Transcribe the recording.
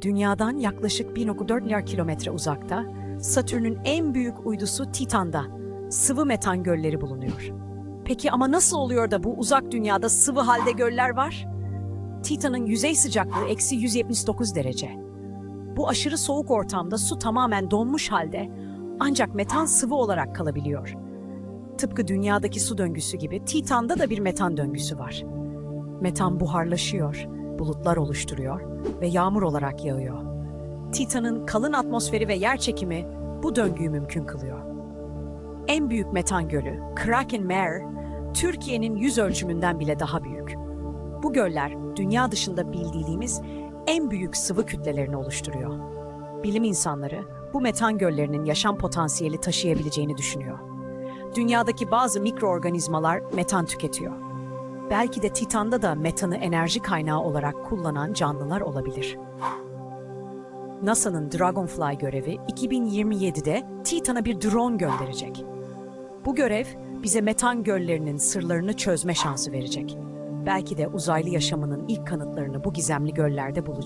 Dünyadan yaklaşık 1.4 milyar kilometre uzakta, Satürn'ün en büyük uydusu Titan'da sıvı metan gölleri bulunuyor. Peki ama nasıl oluyor da bu uzak dünyada sıvı halde göller var? Titan'ın yüzey sıcaklığı eksi 179 derece. Bu aşırı soğuk ortamda su tamamen donmuş halde ancak metan sıvı olarak kalabiliyor. Tıpkı dünyadaki su döngüsü gibi Titan'da da bir metan döngüsü var. Metan buharlaşıyor, bulutlar oluşturuyor ve yağmur olarak yağıyor. Titan'ın kalın atmosferi ve yer çekimi bu döngüyü mümkün kılıyor. En büyük metan gölü, Kraken Mare, Türkiye'nin yüz ölçümünden bile daha büyük. Bu göller dünya dışında bildiğimiz en büyük sıvı kütlelerini oluşturuyor. Bilim insanları bu metan göllerinin yaşam potansiyeli taşıyabileceğini düşünüyor. Dünyadaki bazı mikroorganizmalar metan tüketiyor. Belki de Titan'da da metanı enerji kaynağı olarak kullanan canlılar olabilir. NASA'nın Dragonfly görevi 2027'de Titan'a bir drone gönderecek. Bu görev bize metan göllerinin sırlarını çözme şansı verecek. Belki de uzaylı yaşamının ilk kanıtlarını bu gizemli göllerde bulacağız.